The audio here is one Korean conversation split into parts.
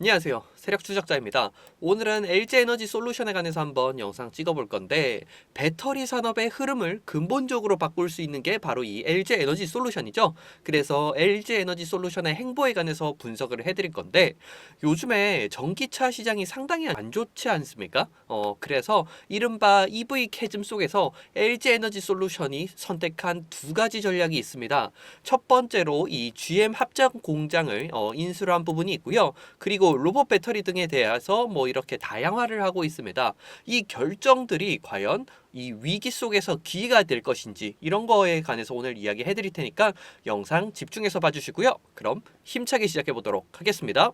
안녕하세요. 세력 추적자입니다. 오늘은 LG 에너지 솔루션에 관해서 한번 영상 찍어볼 건데 배터리 산업의 흐름을 근본적으로 바꿀 수 있는 게 바로 이 LG 에너지 솔루션이죠. 그래서 LG 에너지 솔루션의 행보에 관해서 분석을 해드릴 건데 요즘에 전기차 시장이 상당히 안 좋지 않습니까? 어 그래서 이른바 EV 캐즘 속에서 LG 에너지 솔루션이 선택한 두 가지 전략이 있습니다. 첫 번째로 이 GM 합작 공장을 어, 인수를 한 부분이 있고요. 그리고 로봇 배터리 등에 대해서 뭐 이렇게 다양화를 하고 있습니다. 이 결정들이 과연 이 위기 속에서 기회가 될 것인지 이런 거에 관해서 오늘 이야기 해 드릴 테니까 영상 집중해서 봐주시고요. 그럼 힘차게 시작해 보도록 하겠습니다.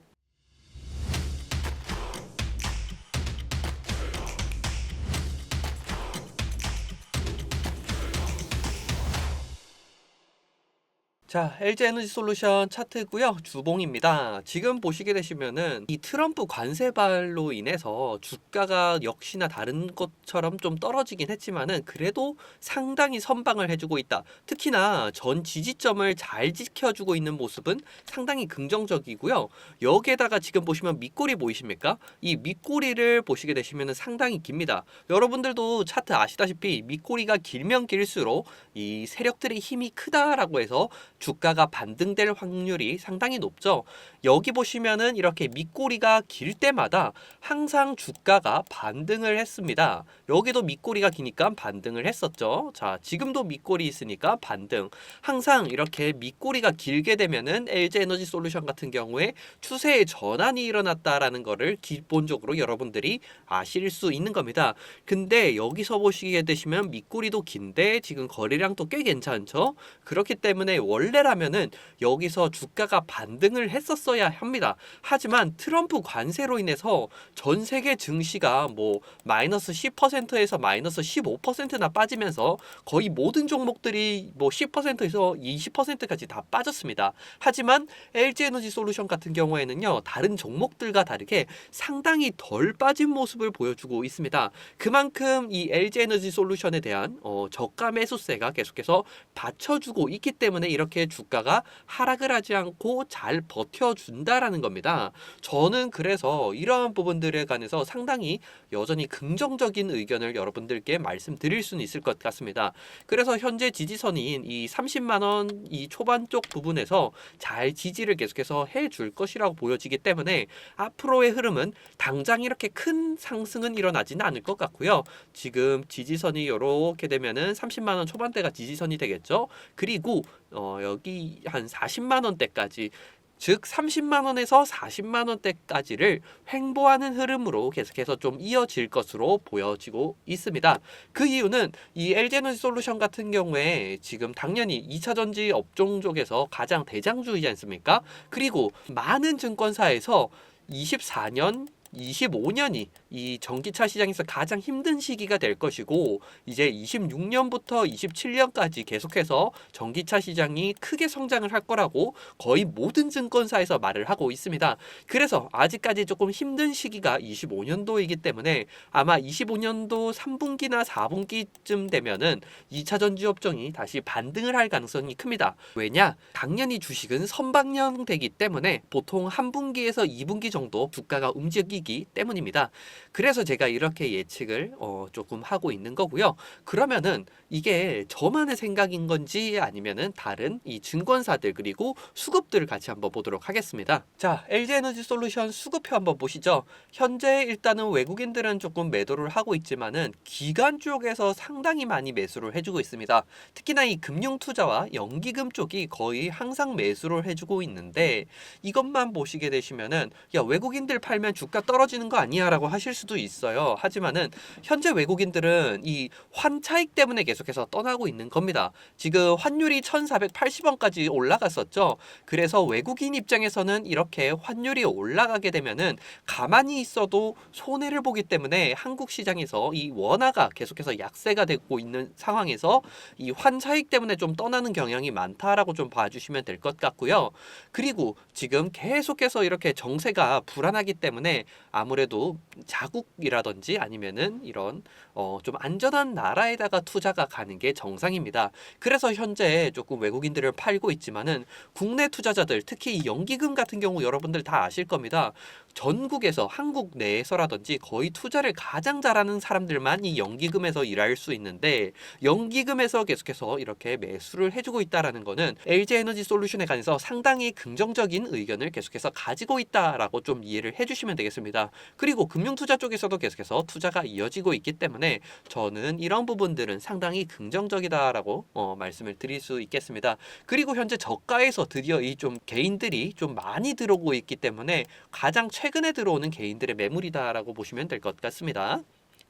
자, LG 에너지 솔루션 차트고요. 주봉입니다. 지금 보시게 되시면은 이 트럼프 관세발로 인해서 주가가 역시나 다른 것처럼 좀 떨어지긴 했지만은 그래도 상당히 선방을 해주고 있다. 특히나 전 지지점을 잘 지켜주고 있는 모습은 상당히 긍정적이고요. 여기에다가 지금 보시면 밑꼬리 보이십니까? 이 밑꼬리를 보시게 되시면은 상당히 깁니다. 여러분들도 차트 아시다시피 밑꼬리가 길면 길수록 이 세력들의 힘이 크다라고 해서 주가가 반등될 확률이 상당히 높죠. 여기 보시면은 이렇게 밑꼬리가 길 때마다 항상 주가가 반등을 했습니다. 여기도 밑꼬리가 기니까 반등을 했었죠. 자, 지금도 밑꼬리 있으니까 반등. 항상 이렇게 밑꼬리가 길게 되면은 LG 에너지 솔루션 같은 경우에 추세의 전환이 일어났다라는 거를 기본적으로 여러분들이 아실 수 있는 겁니다. 근데 여기서 보시게 되시면 밑꼬리도 긴데 지금 거래량도 꽤 괜찮죠. 그렇기 때문에 원래 라면은 여기서 주가가 반등을 했었어야 합니다. 하지만 트럼프 관세로 인해서 전 세계 증시가 뭐 마이너스 10%에서 마이너스 15%나 빠지면서 거의 모든 종목들이 뭐 10%에서 20%까지 다 빠졌습니다. 하지만 LG 에너지 솔루션 같은 경우에는요. 다른 종목들과 다르게 상당히 덜 빠진 모습을 보여주고 있습니다. 그만큼 이 LG 에너지 솔루션에 대한 어, 저가 매수세가 계속해서 받쳐주고 있기 때문에 이렇게 주가가 하락을 하지 않고 잘 버텨준다라는 겁니다. 저는 그래서 이러한 부분들에 관해서 상당히 여전히 긍정적인 의견을 여러분들께 말씀드릴 수는 있을 것 같습니다. 그래서 현재 지지선인 이 30만 원 이 초반 쪽 부분에서 잘 지지를 계속해서 해줄 것이라고 보여지기 때문에 앞으로의 흐름은 당장 이렇게 큰 상승은 일어나지는 않을 것 같고요. 지금 지지선이 이렇게 되면은 30만 원 초반대가 지지선이 되겠죠. 그리고 어, 여기 한 40만 원대까지 즉 30만 원에서 40만 원대까지를 횡보하는 흐름으로 계속해서 좀 이어질 것으로 보여지고 있습니다. 그 이유는 이 LG에너지 솔루션 같은 경우에 지금 당연히 2차 전지 업종 쪽에서 가장 대장주이지 않습니까? 그리고 많은 증권사에서 24년 25년이 이 전기차 시장에서 가장 힘든 시기가 될 것이고 이제 26년부터 27년까지 계속해서 전기차 시장이 크게 성장을 할 거라고 거의 모든 증권사에서 말을 하고 있습니다. 그래서 아직까지 조금 힘든 시기가 25년도이기 때문에 아마 25년도 3분기나 4분기쯤 되면은 2차 전지 업종이 다시 반등을 할 가능성이 큽니다. 왜냐? 당연히 주식은 선방형 되기 때문에 보통 한 분기에서 2분기 정도 주가가 움직이기 때문입니다. 그래서 제가 이렇게 예측을 어, 조금 하고 있는 거고요. 그러면은 이게 저만의 생각인 건지 아니면은 다른 이 증권사들 그리고 수급들을 같이 한번 보도록 하겠습니다. 자, LG 에너지 솔루션 수급표 한번 보시죠. 현재 일단은 외국인들은 조금 매도를 하고 있지만은 기관 쪽에서 상당히 많이 매수를 해주고 있습니다. 특히나 이 금융 투자와 연기금 쪽이 거의 항상 매수를 해주고 있는데 이것만 보시게 되시면은 야 외국인들 팔면 주가 떨 어지는 거 아니야라고 하실 수도 있어요. 하지만은 현재 외국인들은 이 환 차익 때문에 계속해서 떠나고 있는 겁니다. 지금 환율이 1,480원까지 올라갔었죠. 그래서 외국인 입장에서는 이렇게 환율이 올라가게 되면은 가만히 있어도 손해를 보기 때문에 한국 시장에서 이 원화가 계속해서 약세가 되고 있는 상황에서 이 환 차익 때문에 좀 떠나는 경향이 많다라고 좀 봐주시면 될 것 같고요. 그리고 지금 계속해서 이렇게 정세가 불안하기 때문에 아무래도 자국이라든지 아니면은 이런 어 좀 안전한 나라에다가 투자가 가는 게 정상입니다. 그래서 현재 조금 외국인들을 팔고 있지만은 국내 투자자들 특히 이 연기금 같은 경우 여러분들 다 아실 겁니다. 전국에서 한국 내에서라든지 거의 투자를 가장 잘하는 사람들만 이 연기금에서 일할 수 있는데 연기금에서 계속해서 이렇게 매수를 해주고 있다라는 거는 LG 에너지 솔루션에 관해서 상당히 긍정적인 의견을 계속해서 가지고 있다라고 좀 이해를 해주시면 되겠습니다. 그리고 금융투자 쪽에서도 계속해서 투자가 이어지고 있기 때문에 저는 이런 부분들은 상당히 긍정적이다라고 어, 말씀을 드릴 수 있겠습니다. 그리고 현재 저가에서 드디어 이 좀 개인들이 좀 많이 들어오고 있기 때문에 가장 최 근에 들어오는 개인들의 매물이다라고 보시면 될 것 같습니다.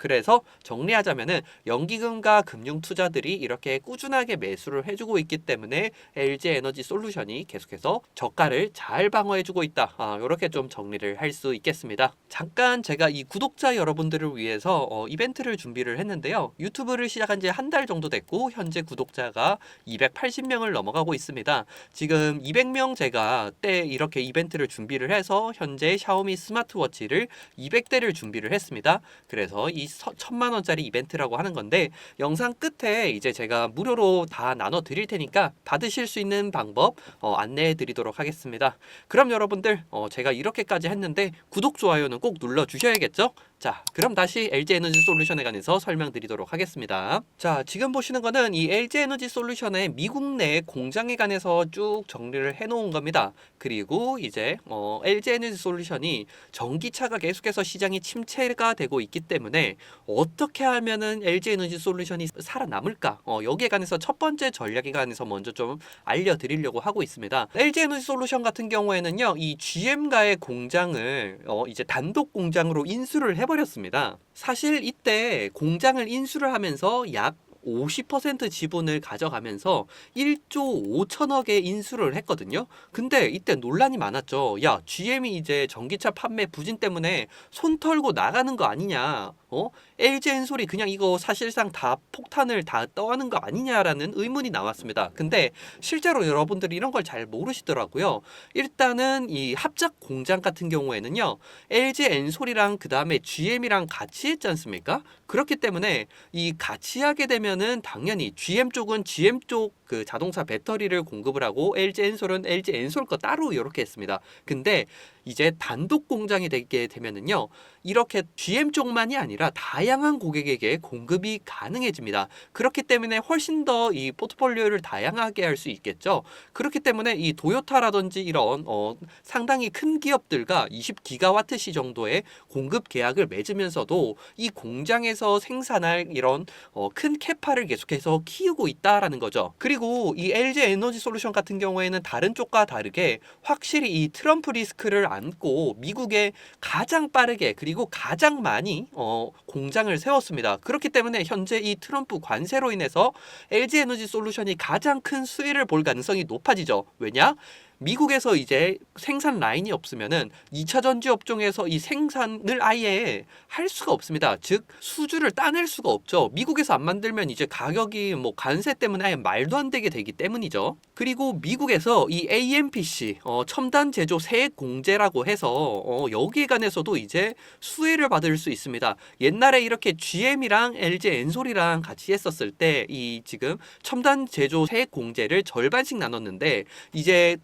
그래서 정리하자면은 연기금과 금융 투자들이 이렇게 꾸준하게 매수를 해주고 있기 때문에 LG 에너지 솔루션이 계속해서 저가를 잘 방어해주고 있다. 아, 이렇게 좀 정리를 할 수 있겠습니다. 잠깐 제가 이 구독자 여러분들을 위해서 어, 이벤트를 준비를 했는데요. 유튜브를 시작한 지 한 달 정도 됐고 현재 구독자가 280명을 넘어가고 있습니다. 지금 200명 제가 때 이렇게 이벤트를 준비를 해서 현재 샤오미 스마트워치를 200대를 준비를 했습니다. 그래서 이 서- 천만 원짜리 이벤트라고 하는 건데 영상 끝에 이제 제가 무료로 다 나눠 드릴 테니까 받으실 수 있는 방법 어, 안내해 드리도록 하겠습니다. 그럼 여러분들 어, 제가 이렇게까지 했는데 구독 좋아요는 꼭 눌러 주셔야겠죠? 자, 그럼 다시 LG 에너지 솔루션에 관해서 설명드리도록 하겠습니다. 자, 지금 보시는 거는 이 LG 에너지 솔루션의 미국 내 공장에 관해서 쭉 정리를 해 놓은 겁니다. 그리고 이제 어, LG 에너지 솔루션이 전기차가 계속해서 시장이 침체가 되고 있기 때문에 어떻게 하면은 LG 에너지 솔루션이 살아남을까? 어, 여기에 관해서 첫 번째 전략에 관해서 먼저 좀 알려드리려고 하고 있습니다. LG 에너지 솔루션 같은 경우에는요, 이 GM가의 공장을 어, 이제 단독 공장으로 인수를 해버렸습니다. 사실 이때 공장을 인수를 하면서 약 50% 지분을 가져가면서 1조 5천억에 인수를 했거든요. 근데 이때 논란이 많았죠. 야, GM이 이제 전기차 판매 부진 때문에 손 털고 나가는 거 아니냐. 어? LG 엔솔이 그냥 이거 사실상 다 폭탄을 다 떠하는 거 아니냐라는 의문이 나왔습니다. 근데 실제로 여러분들이 이런 걸 잘 모르시더라고요. 일단은 이 합작 공장 같은 경우에는요. LG 엔솔이랑 그 다음에 GM이랑 같이 했지 않습니까? 그렇기 때문에 이 같이 하게 되면은 당연히 GM 쪽은 GM 쪽 그 자동차 배터리를 공급을 하고 LG 엔솔은 LG 엔솔 거 따로 이렇게 했습니다. 근데 이제 단독 공장이 되게 되면은요. 이렇게 GM 쪽만이 아니라 다양한 고객에게 공급이 가능해집니다. 그렇기 때문에 훨씬 더 이 포트폴리오를 다양하게 할 수 있겠죠. 그렇기 때문에 이 도요타라든지 이런 어, 상당히 큰 기업들과 20기가와트시 정도의 공급 계약을 맺으면서도 이 공장에서 생산할 이런 어, 큰 캐파를 계속해서 키우고 있다라는 거죠. 그리고 이 LG 에너지 솔루션 같은 경우에는 다른 쪽과 다르게 확실히 이 트럼프 리스크를 안고 미국에 가장 빠르게 그리고 가장 많이 어, 공장을 세웠습니다. 그렇기 때문에 현재 이 트럼프 관세로 인해서 LG 에너지 솔루션이 가장 큰 수혜를 볼 가능성이 높아지죠. 왜냐? 미국에서 이제 생산 라인이 없으면은 2차 전지 업종에서 이 생산을 아예 할 수가 없습니다. 즉 수주를 따낼 수가 없죠. 미국에서 안 만들면 이제 가격이 뭐 관세 때문에 아예 말도 안 되게 되기 때문이죠. 그리고 미국에서 이 AMPC 어, 첨단 제조 세액 공제라고 해서 어, 여기에 관해서도 이제 수혜를 받을 수 있습니다. 옛날에 이렇게 GM이랑 LG 엔솔이랑 같이 했었을 때 이 지금 첨단 제조 세액 공제를 절반씩 나눴는데 이제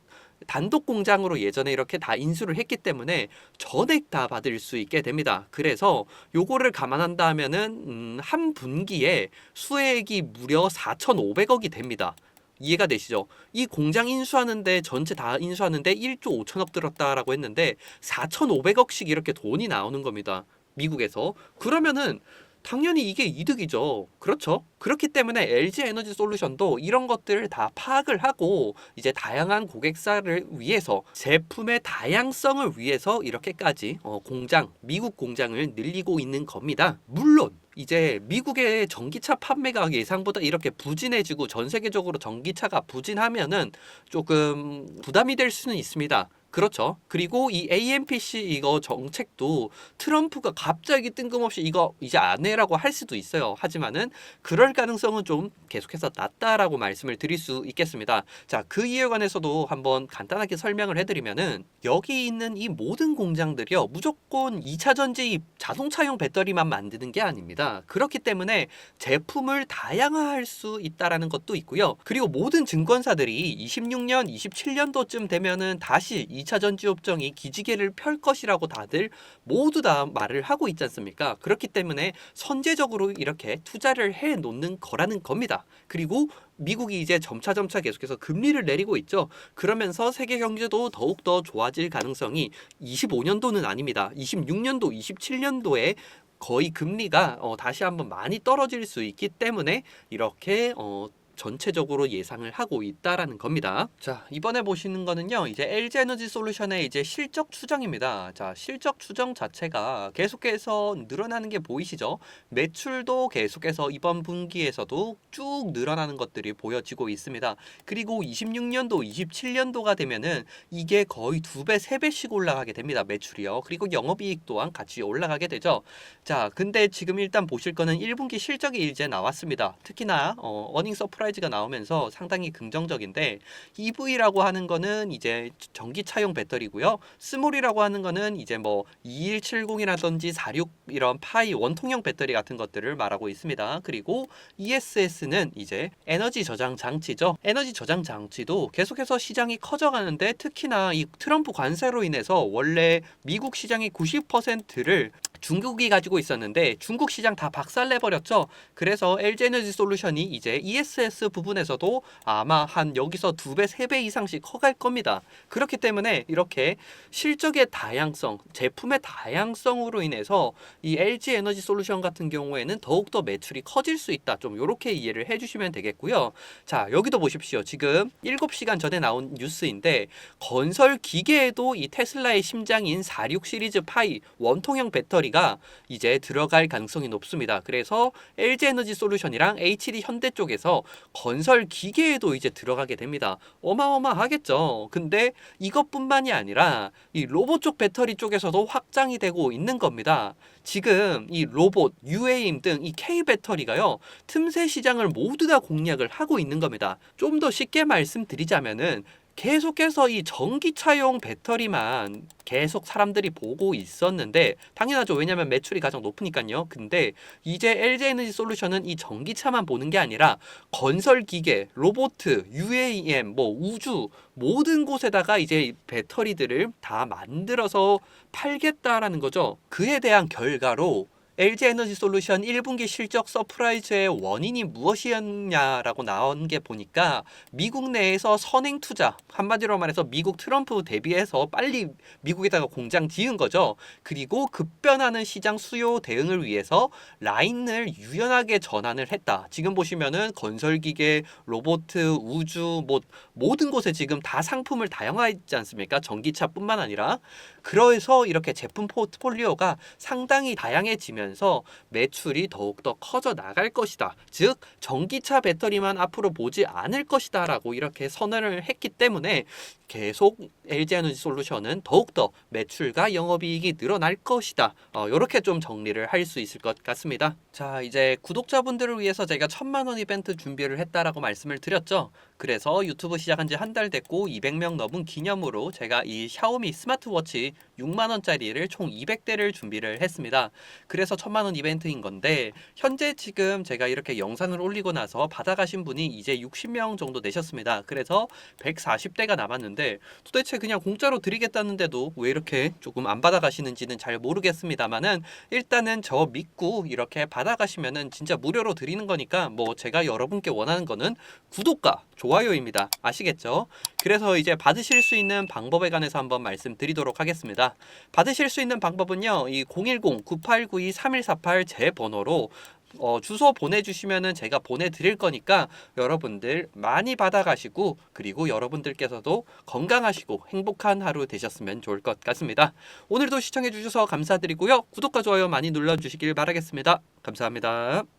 단독 공장으로 예전에 이렇게 다 인수를 했기 때문에 전액 다 받을 수 있게 됩니다. 그래서 요거를 감안한다 하면은 음, 한 분기에 수액이 무려 4,500억이 됩니다. 이해가 되시죠? 이 공장 인수하는데 전체 다 인수하는데 1조 5천억 들었다라고 했는데 4,500억씩 이렇게 돈이 나오는 겁니다. 미국에서. 그러면은 당연히 이게 이득이죠. 그렇죠? 그렇기 때문에 LG 에너지 솔루션도 이런 것들을 다 파악을 하고 이제 다양한 고객사를 위해서 제품의 다양성을 위해서 이렇게까지 어, 공장, 미국 공장을 늘리고 있는 겁니다. 물론 이제 미국의 전기차 판매가 예상보다 이렇게 부진해지고 전 세계적으로 전기차가 부진하면은 조금 부담이 될 수는 있습니다. 그렇죠. 그리고 이 AMPC 이거 정책도 트럼프가 갑자기 뜬금없이 이거 이제 안 해라고 할 수도 있어요. 하지만은 그럴 가능성은 좀 계속해서 낮다라고 말씀을 드릴 수 있겠습니다. 자, 그 이유에 관해서도 한번 간단하게 설명을 해드리면은 여기 있는 이 모든 공장들이요 무조건 2차 전지 이 자동차용 배터리만 만드는 게 아닙니다. 그렇기 때문에 제품을 다양화할 수 있다라는 것도 있고요. 그리고 모든 증권사들이 26년, 27년도쯤 되면은 다시 2차 전지협정이 기지개를 펼 것이라고 다들 모두 다 말을 하고 있지 않습니까? 그렇기 때문에 선제적으로 이렇게 투자를 해 놓는 거라는 겁니다. 그리고 미국이 이제 점차 점차 계속해서 금리를 내리고 있죠. 그러면서 세계 경제도 더욱 더 좋아질 가능성이 25년도는 아닙니다. 26년도, 27년도에 거의 금리가 어, 다시 한번 많이 떨어질 수 있기 때문에 이렇게 어, 전체적으로 예상을 하고 있다라는 겁니다. 자, 이번에 보시는 거는요. 이제 LG 에너지 솔루션의 이제 실적 추정입니다. 자, 실적 추정 자체가 계속해서 늘어나는 게 보이시죠? 매출도 계속해서 이번 분기에서도 쭉 늘어나는 것들이 보여지고 있습니다. 그리고 26년도, 27년도가 되면은 이게 거의 두 배, 세 배씩 올라가게 됩니다. 매출이요. 그리고 영업이익 또한 같이 올라가게 되죠. 자, 근데 지금 일단 보실 거는 1분기 실적이 이제 나왔습니다. 특히나 어, 어닝 서프라이즈 가 나오면서 상당히 긍정적인데 EV라고 하는 거는 이제 전기차용 배터리고요. 스몰이라고 하는 거는 이제 뭐 2170이라든지 46 이런 파이 원통형 배터리 같은 것들을 말하고 있습니다. 그리고 ESS는 이제 에너지 저장 장치죠. 에너지 저장 장치도 계속해서 시장이 커져가는데 특히나 이 트럼프 관세로 인해서 원래 미국 시장의 90%를 중국이 가지고 있었는데 중국 시장 다 박살내 버렸죠. 그래서 LG 에너지 솔루션이 이제 ESS 부분에서도 아마 한 여기서 두 배, 세 배 이상씩 커갈 겁니다. 그렇기 때문에 이렇게 실적의 다양성, 제품의 다양성으로 인해서 이 LG 에너지 솔루션 같은 경우에는 더욱 더 매출이 커질 수 있다. 좀 이렇게 이해를 해 주시면 되겠고요. 자, 여기도 보십시오. 지금 7시간 전에 나온 뉴스인데 건설 기계에도 이 테슬라의 심장인 46 시리즈 파이 원통형 배터리 가 이제 들어갈 가능성이 높습니다. 그래서 LG 에너지 솔루션이랑 HD 현대 쪽에서 건설 기계에도 이제 들어가게 됩니다. 어마어마하겠죠. 근데 이것뿐만이 아니라 이 로봇 쪽 배터리 쪽에서도 확장이 되고 있는 겁니다. 지금 이 로봇, UAM 등 이 K 배터리가요. 틈새 시장을 모두 다 공략을 하고 있는 겁니다. 좀 더 쉽게 말씀드리자면은 계속해서 이 전기차용 배터리만 계속 사람들이 보고 있었는데 당연하죠. 왜냐하면 매출이 가장 높으니까요. 근데 이제 LG 에너지 솔루션은 이 전기차만 보는 게 아니라 건설 기계, 로봇, UAM, 뭐 우주 모든 곳에다가 이제 배터리들을 다 만들어서 팔겠다라는 거죠. 그에 대한 결과로 LG 에너지 솔루션 1분기 실적 서프라이즈의 원인이 무엇이었냐라고 나온 게 보니까 미국 내에서 선행 투자 한마디로 말해서 미국 트럼프 대비해서 빨리 미국에다가 공장 지은 거죠. 그리고 급변하는 시장 수요 대응을 위해서 라인을 유연하게 전환을 했다. 지금 보시면은 건설 기계, 로봇, 우주 뭐 모든 곳에 지금 다 상품을 다양화했지 않습니까? 전기차뿐만 아니라 그래서 이렇게 제품 포트폴리오가 상당히 다양해지면 서 매출이 더욱더 커져 나갈 것이다. 즉 전기차 배터리만 앞으로 보지 않을 것이다라고 이렇게 선언을 했기 때문에 계속 LG 에너지 솔루션은 더욱더 매출과 영업이익이 늘어날 것이다. 어, 이렇게 좀 정리를 할 수 있을 것 같습니다. 자, 이제 구독자분들을 위해서 제가 천만 원 이벤트 준비를 했다라고 말씀을 드렸죠. 그래서 유튜브 시작한 지 한 달 됐고 200명 넘은 기념으로 제가 이 샤오미 스마트워치 6만 원짜리를 총 200대를 준비를 했습니다. 그래서 천만 원 이벤트인 건데 현재 지금 제가 이렇게 영상을 올리고 나서 받아가신 분이 이제 60명 정도 되셨습니다. 그래서 140대가 남았는데 도대체 그냥 공짜로 드리겠다는데도 왜 이렇게 조금 안 받아가시는지는 잘 모르겠습니다만은 일단은 저 믿고 이렇게 받아가시면은 진짜 무료로 드리는 거니까 뭐 제가 여러분께 원하는 거는 구독과 좋아요입니다. 아시겠죠? 그래서 이제 받으실 수 있는 방법에 관해서 한번 말씀드리도록 하겠습니다. 받으실 수 있는 방법은요. 이 010-9892-3148 제 번호로 어, 주소 보내주시면은 제가 보내드릴 거니까 여러분들 많이 받아가시고 그리고 여러분들께서도 건강하시고 행복한 하루 되셨으면 좋을 것 같습니다. 오늘도 시청해주셔서 감사드리고요. 구독과 좋아요 많이 눌러주시길 바라겠습니다. 감사합니다.